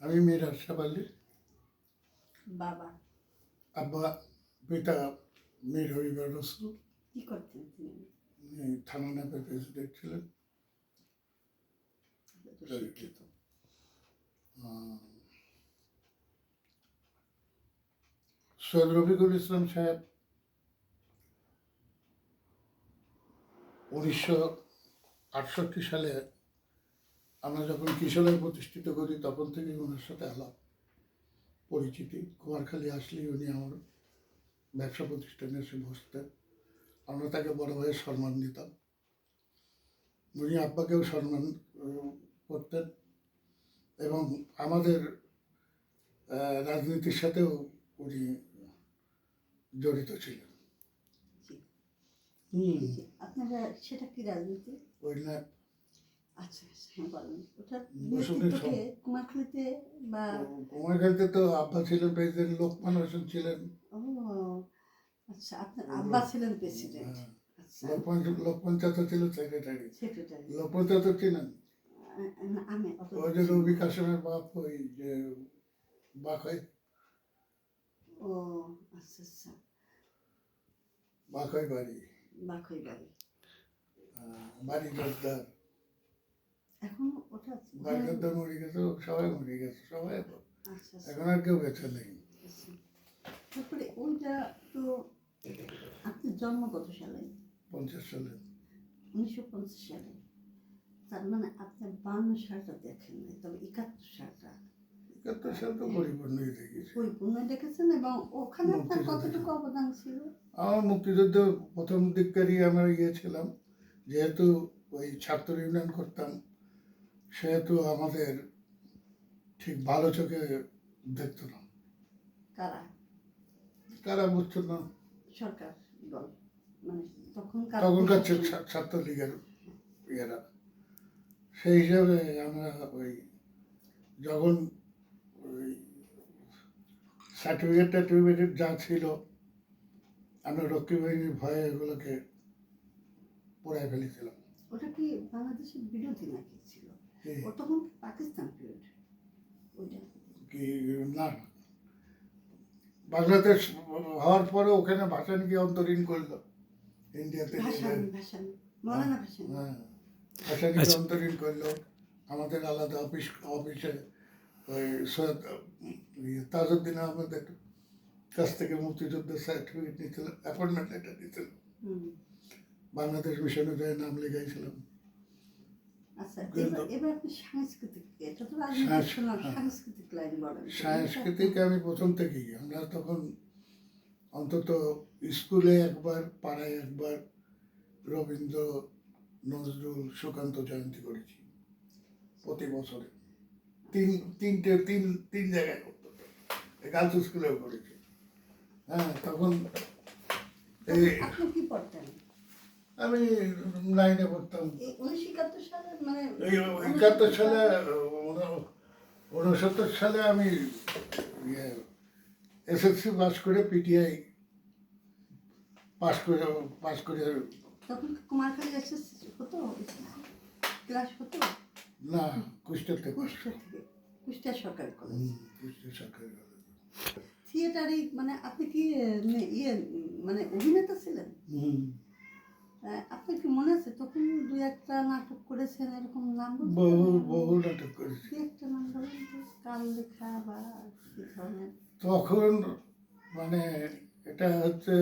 আমি মীর আশরাফ আলী বাবা। আব্বা পিতা মীর হরিবার রসুল। কি করতেন তিনি? থানা ন্যাপের প্রেসিডেন্ট ছিলেন। সৈয়দ রফিকুল ইসলাম সাহেব উনিশশো আটষট্টি সালে আমরা যখন কিশোরায় প্রতিষ্ঠিত করি তখন থেকে ওনার সাথে আলাপ পরিচিতি। কুমারখালী আসলেই উনি আমার ব্যবসা প্রতিষ্ঠানে এসে বসতেন। আমরা তাকে বড় ভাইয়ের সম্মান দিতাম। উনি আব্বাকেও সম্মান করতেন এবং আমাদের রাজনীতির সাথেও উনি জড়িত ছিলেন। আপনারা সেটা কি রাজনীতি? ওই না আচ্ছা আচ্ছা হ্যাঁ বলেন ওটা কুমারখালীতে বা কুমারখালীতে তো আব্বা ছিলেন প্রেসিডেন্ট লোকমান হোসেন ছিলেন। ও আচ্ছা আপনার আব্বা ছিলেন প্রেসিডেন্ট। হ্যাঁ, আচ্ছা। লোকমান লোকমান চাচা ছিল সেক্রেটারি। সেক্রেটারি। লোকমান চাচা ছিলেন? আমি ওই যে রবি বাপ ওই যে বাখাই ও আচ্ছা আচ্ছা। বাড়ি। বাখই বাড়ি। বাড়ি জোরদার। এখন ওটা আছে? বাড়ি জোরদার মরে গেছে সবাই মরে গেছে সবাই আচ্ছা আচ্ছা। এখন আর কেউ বেঁচে নেই। তারপরে ওইটা তো আপনার জন্ম কত সালে? পঞ্চাশ সালে। উনিশশো পঞ্চাশ সালে। তার মানে আপনার বান্ন সালটা দেখেন নাই তবে একাত্তর সালটা। একাত্তর সাল তো পরিপূর্ণই দেখেছি। পরিপূর্ণ দেখেছেন এবং ওখানে আপনার কতটুকু অবদান ছিল? আমার মুক্তিযুদ্ধ প্রথম দিককারই আমরা ইয়ে ছিলাম যেহেতু ওই ছাত্র ইউনিয়ন করতাম সেহেতু আমাদের ঠিক ভালো চোখে দেখতো না। কারা? কারা বুঝতো না। সরকার দল মানে তখনকার তখনকার ছাত্রলীগের ইয়েরা। সেই হিসাবে আমরা ওই যখন ওই সার্টিফিকেট টার্টিফিকেট যা ছিল আমরা রক্ষী বাহিনীর ভয়ে এগুলোকে পড়ায় ফেলেছিলাম। ওটা কি বাংলাদেশের বিরোধী নাকি ছিল? ও তখন পাকিস্তান পিরিয়ড ওইটা কি না বাংলাদেশ হওয়ার পরে ওখানে ভাষান কি অন্তরীণ করল ইন্ডিয়াতে হ্যাঁ ভাষানিকে আচ্ছা। অন্তরীণ করল আমাদের আলাদা অফিস অফিসে ওই সৈয়দ তাজউদ্দিন আহমেদের কাছ থেকে মুক্তিযুদ্ধের সার্টিফিকেট নিয়েছিল অ্যাপয়েন্টমেন্ট লেটার নিয়েছিল হুম বাংলাদেশ মিশনে যায় নাম লেখাইছিলাম সাংস্কৃতিক আমি প্রথম থেকেই আমরা তখন অন্তত স্কুলে একবার পাড়ায় একবার রবীন্দ্র নজরুল সুকান্ত জয়ন্তী করেছি প্রতি বছরে। তিন তিনটে তিন তিন জায়গায় করতো। গার্লস স্কুলেও করেছি। হ্যাঁ তখন কি পড়তেন? আমি নাইনে পড়তাম। এই একাত্তর সালে মানে একাত্তর সালে উনসত্তর সালে আমি ইয়ে এসএসসি পাস করে পিটিআই পাস করে পাস করে। তখন কুমারখালী এসে হতো? ক্লাস হতো? না কুষ্টিয়াতে পাস। কুষ্টিয়া সরকারি কলেজ। কুষ্টিয়া সরকারি কলেজ। থিয়েটারে মানে আপনি কি মানে ইয়ে মানে অভিনেতা ছিলেন? হুম। আহ, আপনার কি মনে আছে? তখন দু একটা নাটক করেছেন এরকম নাম বহু বহু নাটক করেছি। দু একটা নাম বলেন কাল লেখা বা কি ধরনের? তখন মানে এটা হচ্ছে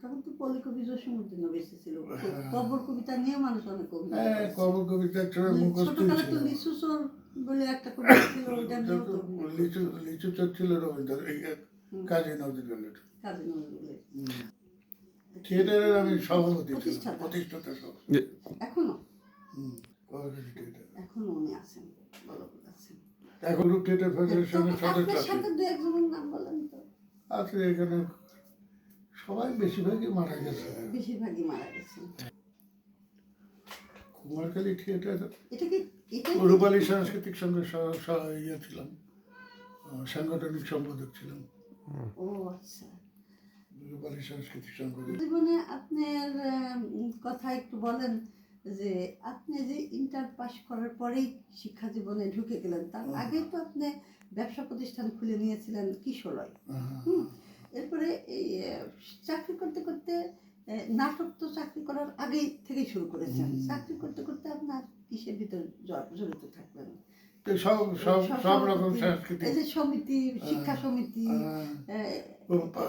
তখন তো পল্লী কবি জসীমুদ্দিনও বেশি ছিল। হ্যাঁ। কবর কবিতা নিয়ে মানুষ অনেক কবিতা হ্যাঁ। কবর ছড়া মুখস্থ তো ছিল। বলে একটা কবিতা ছিল নিয়েও লিচু লিচু ছিল রবীন্দ্র এই কাজী নজরুলের থিয়েটারের আমি সভাপতি ছিলাম প্রতিষ্ঠাতা। সব এখনও? থিয়েটার। এখনও উনি আছেন এখন রূপ থিয়েটার ফেডারেশনের সদস্য আছি সাথে দু একজনের নাম বলেন তো। আছে এখানে সবাই বেশিরভাগই মারা গেছে। বেশিরভাগই মারা গেছেন। কুমারখালী থিয়েটার এটা কি রূপালী সাংস্কৃতিক সংঘের স- স- ইয়ে ছিলাম। সাংগঠনিক সম্পাদক ছিলাম। ও আচ্ছা। রূপালী সাংস্কৃতিক সংঘ জীবনে আপনার কথা একটু বলেন যে আপনি যে ইন্টার পাস করার পরেই শিক্ষা জীবনে ঢুকে গেলেন তার। আগে তো আপনি ব্যবসা প্রতিষ্ঠান খুলে নিয়েছিলেন কিশোরয়। আহ, হুম। এরপরে এই চাকরি করতে করতে নাটক তো চাকরি করার আগেই থেকেই শুরু করেছেন। চাকরি করতে করতে আপনার কিসের ভিতর জড়িত থাকলেন? তো সব সব সব- রকম এই যে সমিতি শিক্ষা সমিতি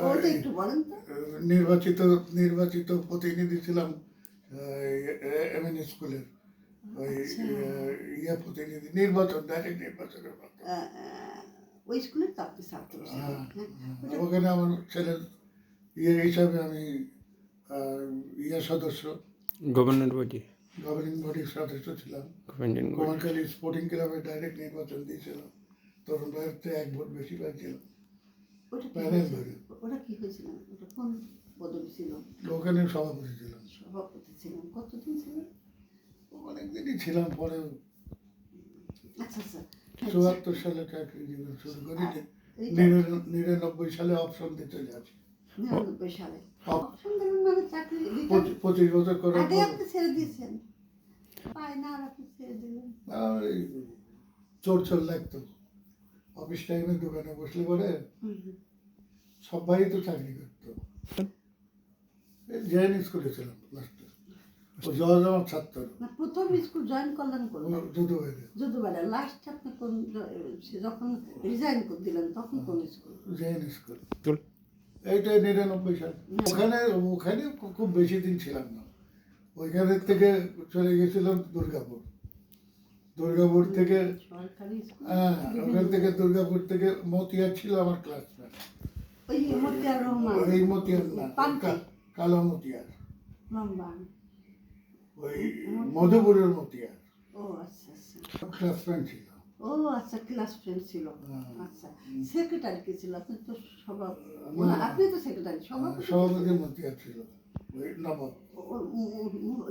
ওটা একটু বলেন তো। নির্বাচিত নির্বাচিত প্রতিনিধি ছিলাম এম এন স্কুলের। ওই আচ্ছা। ইয়ে প্রতিনিধি নির্বাচন ডাইরেক্ট নির্বাচনের ওই স্কুলে তো আপনি ছাত্র হ্যাঁ। ওখানে আমার ছেলের ইয়ে হিসাবে আমি ইয়ে সদস্য। গভর্নর বডি গভর্নিং বডির সদস্য ছিলাম। কুমারখালী স্পোর্টিং ক্লাবে ডাইরেক্ট নির্বাচন দিয়েছিল তরুণ ভাইয়ের চেয়ে এক ভোট বেশি পাইছিল প্যানেল ধরে। ওটা কি হয়েছিল? ওটা কোন পদবি ছিল? ওখানে সভাপতি ছিলাম। সভাপতি ছিলেন কতদিন ছিলেন অনেকদিনই ছিলাম পরে আচ্ছা আচ্ছা। চুয়াত্তর সালে চাকরি জীবন শুরু করি। নিরানব্বই সালে অপশন দিতে যাচ্ছি। নিরানব্বই সালে। মানে পঁচিশ- পঁচিশ বছর না আর চোর চোর লাগতো। অফিস টাইমে দোকানে বসলে পরে। সবাই তো চাকরি করতো। জেএন স্কুলে ছিলাম লাস্টে ও জজ আমার ছাত্র। না প্রথম স্কুল জয়েন করলেন কোন যদু বাইরে যদুবারে লাস্ট আপনি কোন সে যখন রিজাইন করে দিলেন তখন কোন স্কুল? JN school? তুল এইটাই নিরানব্বই সাল। ওখানে ওখানে খুব বেশি দিন ছিলাম না। ওইখানের থেকে চলে গেছিলাম দুর্গাপুর। দুর্গাপুর থেকে হ্যাঁ ওখান থেকে দুর্গাপুর থেকে মতিয়ার ছিল আমার ক্লাসমেট এই মতিয়ার না কালো মতিয়ার ওই মধুপুরের মতিয়ার ও আচ্ছা আচ্ছা। ক্লাসমেট ছিল। ও আচ্ছা ক্লাস ফ্রেন্ড ছিল। হ্যাঁ। আচ্ছা সেক্রেটারি কে ছিল? আপনি তো সভাপ আপনি তো সেক্রেটারি সভাপতি সভাপতি মতিয়ার ছিল। নবাব।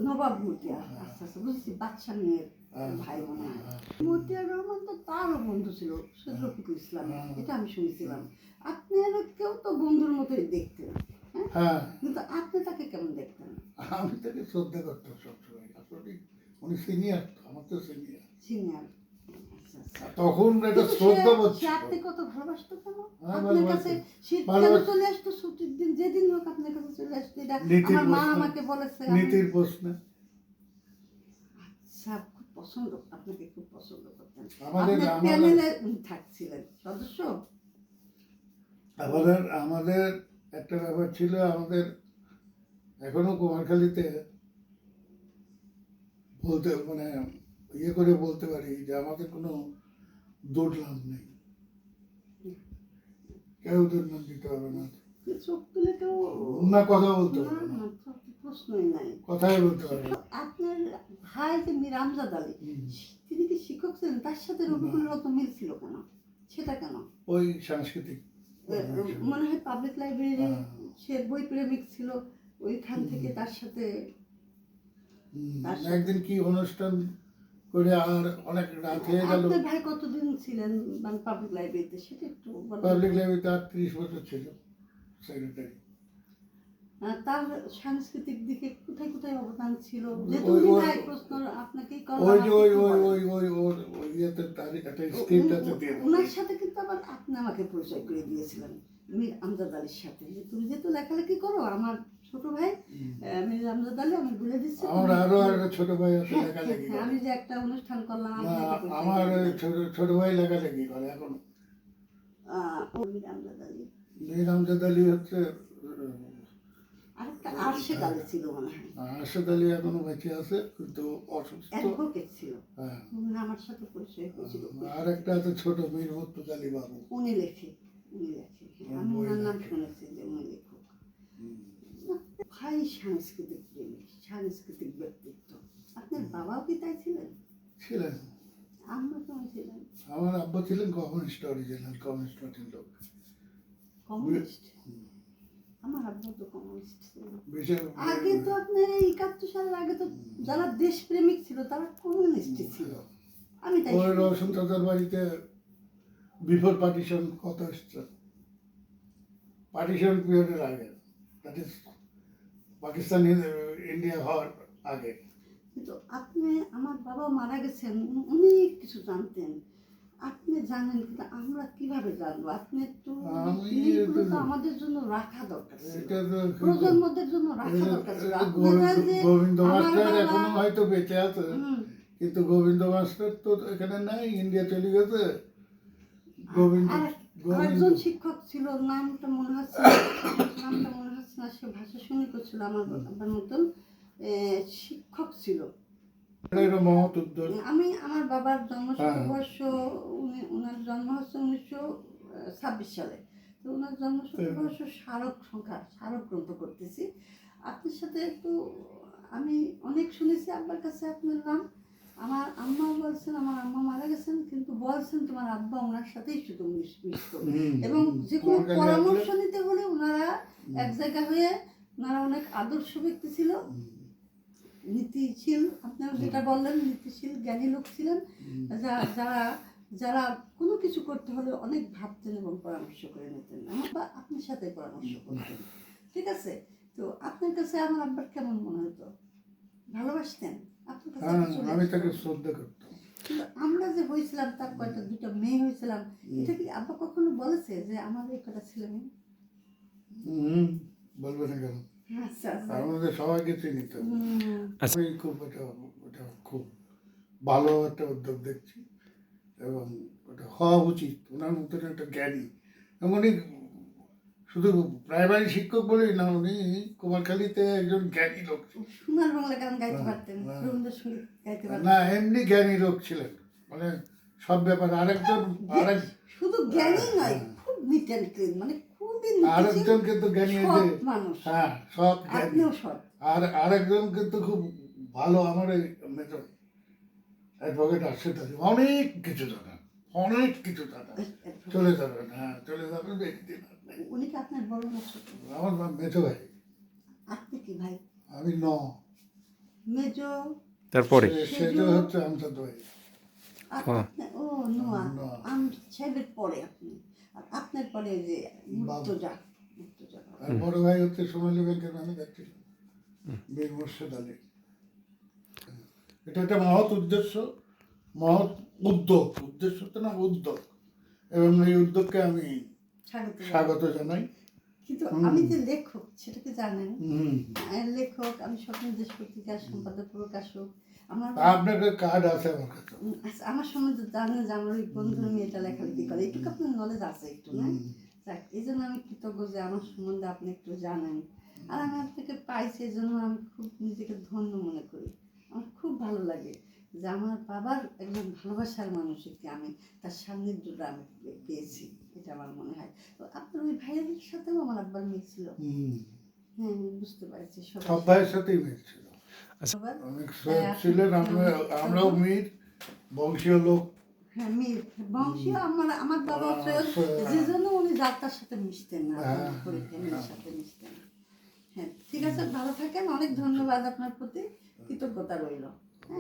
নবাব মতিয়া আচ্ছা আচ্ছা বুঝছি বাচ্চা মেয়ের হ্যাঁ। ভাই মনে হয়। হ্যাঁ। মতিয়ার রহমান তো তারও বন্ধু ছিল সৈয়দ রফিকুল ইসলাম হ্যাঁ। এটা আমি শুনেছিলাম। আপনি আর কেউ তো বন্ধুর মতোই দেখতেন হ্যাঁ? হ্যাঁ। কিন্তু আপনি তাকে কেমন দেখতেন? আমি তাকে শ্রদ্ধা করতাম সবসময়। আসলে উনি সিনিয়র আমার তো সিনিয়র সিনিয়র আচ্ছা আচ্ছা তখন একটা কিন্তু শ্রদ্ধা ছিল। আপনি কত ভালোবাসতো কেন? হ্যাঁ, আপনার কাছে চলে আসতো ছুটির দিন যেদিন হোক আপনার কাছে চলে আসতো। এটা আমার মা আমাকে বলেছে নীতির প্রশ্নে। আচ্ছা খুব পছন্দ আপনাকে খুব পছন্দ করতেন। আমাদের আমাদের প্যানেলে থাকছিলেন সদস্য? আমাদের আমাদের একটা ব্যাপার ছিল আমাদের এখনও কুমারখালীতে বলতে মানে ইয়ে করে বলতে পারি যে আমাদের কোনো দুর্নাম নেই। কেউ দুর্নাম দিতে না। চোখ তুলে কেউ না কথা বলতে না না। না প্রশ্নই নাই। কথাই বলতে পারবে আপনার ভাই যে মীর আলী তিনি কি শিক্ষক ছিলেন? তার সাথে মিল ছিল কেন? সেটা কেন? ওই সাংস্কৃতিক মনে হয় পাবলিক লাইব্রেরি হ্যাঁ। সে বই প্রেমিক ছিল ওইখান থেকে তার সাথে- একদিন কি অনুষ্ঠান করে আর অনেক রাত হয়ে গেল। ভাই কতদিন ছিলেন মানে পাবলিক লাইব্রেরিতে সেটা একটু পাবলিক লাইব্রেরিতে আর ত্রিশ বছর ছিল সেক্রেটারি তার সাংস্কৃতিক দিকে কোথায় কোথায় অবদান ছিল? যেহেতু প্রশ্ন আপনাকেই করলাম, ওই যে আপনি ওই ওই ওই ওই ওর ইয়েতে তার একটা স্ক্রিপ্ট আছে দিয়ে ওনার সাথে কিন্তু আবার আপনি আমাকে পরিচয় করে দিয়েছিলেন মীর আমজাদ আলীর সাথে। যে তুমি যেহেতু লেখালেখি করো আমার ছোট ভাই মীর আমজাদ আলী আমি বলে দিচ্ছি। আমার আরও একটা ছোট ভাই আছে লেখালেখি হ্যাঁ, আমি যে একটা অনুষ্ঠান করলাম আমার। ছোট ছোট ভাই লেখালেখি করে এখন। ও মীর আলী হচ্ছে আরেকটা আরশেদ আলী ছিল মনে হয়। আরশাদ আলী এখনও বেঁচে আছে কিন্তু অসুস্থ। অ্যাডভোকেট ছিল। হ্যাঁ। আমার সাথে পরিচয় হয়েছিল। আর একটা আছে ছোট মীর মুর্তুজ আলী বাবু। উনি লেখে উনি লেখে। আমি ওনার নাম শুনেছি যে উনি হুম। ভাই সাংস্কৃতিক প্রেমী সাংস্কৃতিক ব্যক্তিত্ব। আপনার বাবাও কি তাই ছিলেন? ছিলেন। আমরা কেমন ছিলেন। আমার আব্বা ছিলেন কমিউনিস্ট অরিজিনাল কমিউনিস্ট পার্টির লোক। কমিউনিস্ট? আমার আব্বা তো কমিউনিস্ট ছিল। আগে তো আপনার এই একাত্তর সালের আগে তো যারা দেশপ্রেমিক ছিল তারা কমিউনিস্ট ছিল। আমি তাই শুনেছি। চাচার বাড়িতে বিফোর পার্টিশন কত এসছে? পার্টিশন পিরিয়ডের আগে দ্যাট ইজ পাকিস্তান ইন্ডিয়া হওয়ার আগে। কিন্তু আপনি আমার বাবা মারা গেছেন অনেক কিছু জানতেন। আপনি জানেন কিন্তু আমরা কীভাবে জানব? আপনি একটু তো আমাদের জন্য রাখা দরকার প্রজন্মদের জন্য রাখা দরকার গোবিন্দ মাস্টার এখনও হয়তো বেঁচে আছে। কিন্তু গোবিন্দ মাস্টার তো এখানে নাই ইন্ডিয়া চলে গেছে। গোবিন্দ আরেকজন শিক্ষক ছিল নামটা মনে হচ্ছে নামটা মনে সে ভাষা সৈনিক ছিল আমার আমার মতন শিক্ষক ছিল। উদ্যোগ। আমি আমার বাবার জন্ম হ্যাঁ। শতবর্ষ উনি ওনার জন্ম হচ্ছে উনিশশো ছাব্বিশ সালে। তো ওনার জন্ম শতবর্ষ স্মারক সংখ্যা স্মারক গ্রন্থ করতেছি আপনার সাথে একটু আমি অনেক শুনেছি আব্বার কাছে আপনার নাম। আমার আম্মাও বলছেন আমার আম্মা মারা গেছেন কিন্তু বলছেন তোমার আব্বা ওনার সাথেই শুধু মিশ এবং যে কোনো পরামর্শ নিতে হলে ওনারা এক জায়গা হয়ে ওনারা অনেক আদর্শ ব্যক্তি ছিল। নীতিশীল আপনারা যেটা বললেন নীতিশীল জ্ঞানী লোক ছিলেন। যারা যারা কোনো কিছু করতে হলে অনেক ভাবতেন এবং পরামর্শ করে নিতেন। আমার বা আপনার সাথে পরামর্শ করতেন। ঠিক আছে? তো আপনার কাছে আমার আব্বার কেমন মনে হতো? ভালোবাসতেন? আপনার কাছে হ্যাঁ কি চলে আমি তাকে শ্রদ্ধা করতাম। আমরা যে হয়েছিলাম তার কয়টা দুটো মেয়ে হয়েছিলাম এটা কি আব্বা কখনো বলেছে যে আমাদের এই কটা ছেলে মেয়ে হুম বলবে না কেন? আচ্ছা আচ্ছা। আমাদের সবাইকে চিনি তো। আমি খুব এটা এটা খুব ভালো একটা উদ্যোগ দেখছি এবং ওটা হওয়া উচিত। ওনার মতন একটা জ্ঞানী। উনি শুধু প্রাইমারি শিক্ষক বলেই না উনি কুমারখালীতে একজন জ্ঞানী লোক হ্যাঁ, হ্যাঁ। না এমনি জ্ঞানী লোক ছিলেন। মানে সব ব্যাপারে আরেকজন আরেক শুধু জ্ঞানী নয় হ্যাঁ। খুব নিট মানে খুবই আরেকজন কিন্তু জ্ঞানী ওই মানুষ। হ্যাঁ সব আপনিও সৎ। আর আরেকজন কিন্তু খুব ভালো আমার এই মেজর অ্যাডভোকেট আর্শেদ আলী অনেক কিছু জানা অনেক কিছু জানা চলে যাবেন হ্যাঁ চলে যাবেন একদিন উনি কি আপনার বড় না ছোট আমার নাম মেজো ভাই। আপনি কি ভাই? আমি ন। মেজো তারপরে? সে- সেজো। হচ্ছে আমজাদ ভাই। আর। আপনি- ও নোয়া। নোয়া। আম সাহেবের পরে আপনি। আর আপনার পরে যে মুর্তজা মুর্তজা আর বড় ভাই হচ্ছে সোনালী ব্যাংকের বীর মোর্শেদ আলী। এটা একটা মহৎ উদ্দেশ্য মহৎ উদ্যোগ। উদ্দেশ্য তো না উদ্যোগ। এবং এই উদ্যোগকে আমি স্বাগত জানাই। কিন্তু আমি যে লেখক সেটা কি জানেন? লেখক আমি স্বপ্ন দেশ পত্রিকার সম্পাদক প্রকাশক আমার আপনার কার্ড আছে আমার কাছে। আচ্ছা, আমার সম্বন্ধে জানেন যে আমার ওই বন্ধুর মেয়েটা লেখালেখি করে। এটুকু আপনার নলেজ আছে একটু না? যাক এই জন্য আমি কৃতজ্ঞ যে আমার সম্বন্ধে আপনি একটু জানেন। আর আমি আপনাকে পাইছি এই জন্য আমি খুব নিজেকে ধন্য মনে করি। আমার খুব ভালো লাগে যে আমার বাবার একজন ভালোবাসার মানুষকে আমি তার সান্নিধ্যটা আমি পেয়েছি এটা আমার মনে হয়। তো আপনার ওই ভাইয়ের সাথেও আমার আব্বার মেয়ে ছিল। হ্যাঁ বুঝতে পারছি সব ভাইয়ের সাথেই হ্যাঁ, সৎ ছিলেন আমরাও মির বংশীয় লোক। হ্যাঁ বংশীয় আমার আমার বাবা। যে জন্য উনি যাত্রার সাথে মিশতেন না হ্যাঁ, হ্যাঁ। সাথে মিশতেন। হ্যাঁ ঠিক আছে ভালো থাকেন অনেক ধন্যবাদ আপনার প্রতি। কৃতজ্ঞতা রইল।